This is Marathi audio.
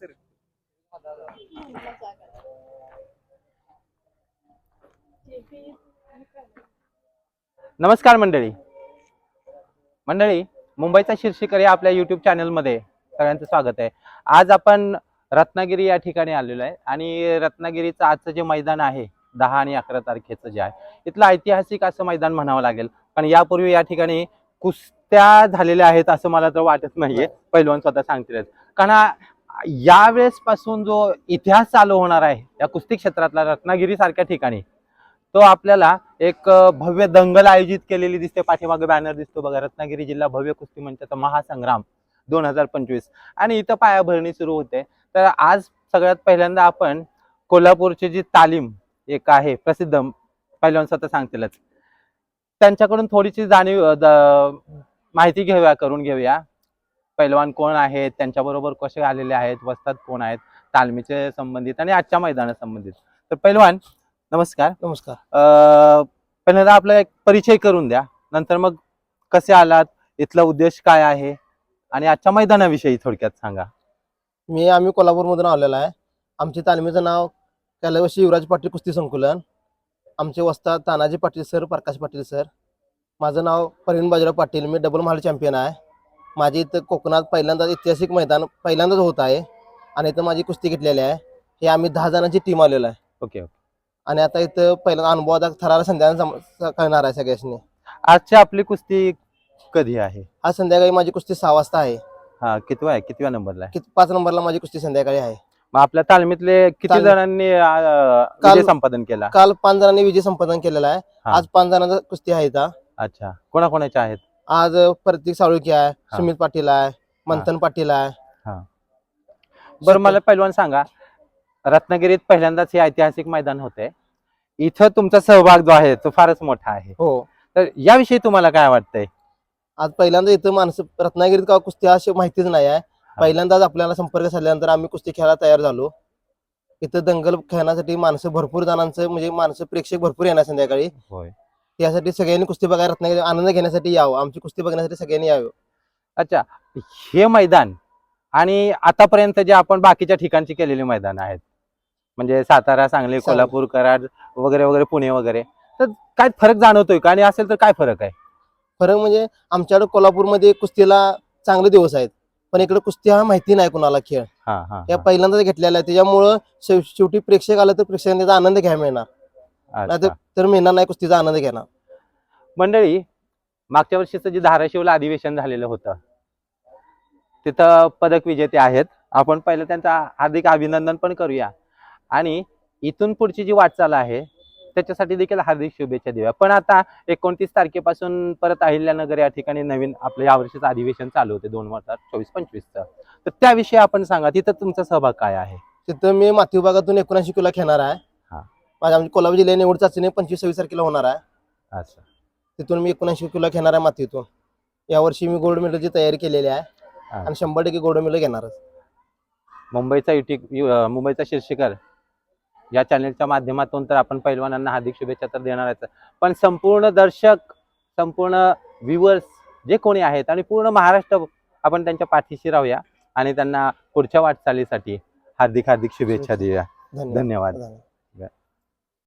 सर. नमस्कार मंडळी. मंडळी मुंबईचा शीर्षिकर या आपल्या युट्यूब चॅनलमध्ये सगळ्यांचं स्वागत आहे. आज आपण रत्नागिरी या ठिकाणी आलेलो आहे आणि रत्नागिरीचं आजचं जे मैदान आहे दहा आणि अकरा तारखेचं जे आहे इथलं ऐतिहासिक असं मैदान म्हणावं लागेल. पण यापूर्वी या ठिकाणी कुस्त्या झालेल्या आहेत असं मला तर वाटत नाहीये. पैलवान स्वतः सांगतील. कारण यावेळेस पासून जो इतिहास चालू होणार आहे या कुस्ती क्षेत्रातला रत्नागिरी सारख्या ठिकाणी तो आपल्याला एक भव्य दंगल आयोजित केलेली दिसते. पाठीमागे बॅनर दिसतो बघा रत्नागिरी जिल्हा भव्य कुस्ती मंचाचा महासंग्राम दोन हजार पंचवीस. आणि इथं पायाभरणी सुरू होते. तर आज सगळ्यात पहिल्यांदा आपण कोल्हापूरची जी तालीम एक आहे प्रसिद्ध पहिल्यांदा स्वतः सांगतीलच. त्यांच्याकडून थोडीशी जाणीव द- माहिती घेऊया करून घेऊया. पैलवान कोण आहेत त्यांच्याबरोबर कसे आलेले आहेत वस्तात कोण आहेत तालमीचे संबंधित आणि आजच्या मैदाना संबंधित. तर पैलवान नमस्कार. नमस्कार. पहिल्यांदा आपला एक परिचय करून द्या. नंतर मग कसे आलात इथला उद्देश काय आहे आणि आजच्या मैदानाविषयी थोडक्यात सांगा. मी आम्ही कोल्हापूरमधून आलेलो आहे. आमच्या तालमीचं नाव कैलावशी युवराज पाटील कुस्ती संकुलन. आमचे वस्ताद तानाजी पाटील सर प्रकाश पाटील सर. माझं नाव प्रवीण बाजीराव पाटील. मी डबल महाल चॅम्पियन आहे. माझी इथं कोकणात पहिल्यांदाच ऐतिहासिक मैदान पहिल्यांदाच होत आहे. आणि इथं माझी कुस्ती घेतलेली आहे. हे आम्ही दहा जणांची टीम आलेलो आहे. Okay okay. आणि आता इथं पहिला अनुभव आता थराला संध्याकाळी कळणार आहे सगळ्यांनी आजची आपली कुस्ती कधी आहे? आज संध्याकाळी माझी कुस्ती सहा वाजता आहे. हा कितवा आहे? कितव्या नंबरला आहे? किती पाच नंबरला माझी कुस्ती संध्याकाळी आहे. मग आपल्या तालमीतले किती जणांनी अ, काल- विजय संपादन केला? काल पाच जणांनी विजय संपादन केलेला आहे. हा. आज पाच जणांचा कुस्ती आहे इथं. अच्छा. कोणाकोणाच्या आहेत? आज प्रतीक साळुकी आहे सुमित पाटील आहे मंथन पाटील आहे. बरं मला पहिलवान सांगा. रत्नागिरीत पहिल्यांदाच हे ऐतिहासिक मैदान होते. इथं तुमचा सहभाग जो आहे तो फारच मोठा आहे. हो. तर याविषयी तुम्हाला काय वाटतंय? आज पहिल्यांदा इथं माणसं रत्नागिरीत का कुस्ती अशी माहितीच नाही आहे. पहिल्यांदाच आपल्याला संपर्क साधल्यानंतर आम्ही कुस्ती खेळायला तयार झालो. इथं दंगल खेळण्यासाठी माणसं भरपूर जणांचं म्हणजे माणसं प्रेक्षक भरपूर येणार संध्याकाळी. त्यासाठी सगळ्यांनी कुस्ती बघायला रत्नागिरी आनंद घेण्यासाठी यावं. आमची कुस्ती बघण्यासाठी सगळ्यांनी यावं. अच्छा हे मैदान आणि आतापर्यंत जे आपण बाकीच्या ठिकाणची केलेली मैदान आहेत म्हणजे सातारा सांगली. कोल्हापूर कराड वगैरे वगैरे पुणे वगैरे तर काय फरक जाणवतोय का? आणि असेल तर काय फरक आहे? फरक म्हणजे आमच्याकडे कोल्हापूरमध्ये कुस्तीला चांगले दिवस आहेत पण इकडे कुस्ती हा माहिती नाही कुणाला खेळ. या. पहिल्यांदाच घेतलेला आहे त्याच्यामुळं शेव- शेवटी प्रेक्षक आलं तर प्रेक्षकांनी त्याचा आनंद घ्यायला मिळणार. तर मिळणार नाही कुस्तीचा आनंद घेणार. मंडळी मागच्या वर्षीचं जे धाराशिवला अधिवेशन झालेलं होतं तिथं पदक विजेते आहेत. आपण पहिलं त्यांचं हार्दिक अभिनंदन पण करूया. आणि इथून पुढची जी वाटचाल आहे त्याच्यासाठी देखील हार्दिक शुभेच्छा देऊया. पण आता एकोणतीस तारखेपासून परत अहिल्यानगर या ठिकाणी नवीन आपलं यावर्षीचं अधिवेशन चालू होते दोन हजार चोवीस पंचवीसचं. तर त्याविषयी आपण सांगा तिथं तुमचा सहभाग काय आहे? तिथं मी माथी विभागातून एकोणऐंशी किलो खेळणार आहे. माझ्या आमची कोल्हापूर जिल्ह्यात निवड चाचणी पंचवीस सव्वीस तारखेला होणार आहे. अच्छा. तिथून मी एकोणऐंशी किलो घेणार आहे मातीतून यावर्षी मी गोल्ड मेडलची तयारी केलेली आहे. आणि शंभर टक्के गोल्ड मेडल घेणारच. मुंबईचा अं, मुंबईचा शीर्षिकर. या चॅनलच्या माध्यमातून तर आपण पैलवानांना हार्दिक शुभेच्छा तर देणारच पण संपूर्ण दर्शक संपूर्ण व्ह्युअर्स जे कोणी आहेत आणि पूर्ण महाराष्ट्र आपण त्यांच्या पाठीशी राहूया आणि त्यांना पुढच्या वाटचालीसाठी हार्दिक हार्दिक शुभेच्छा देऊया. धन्यवाद.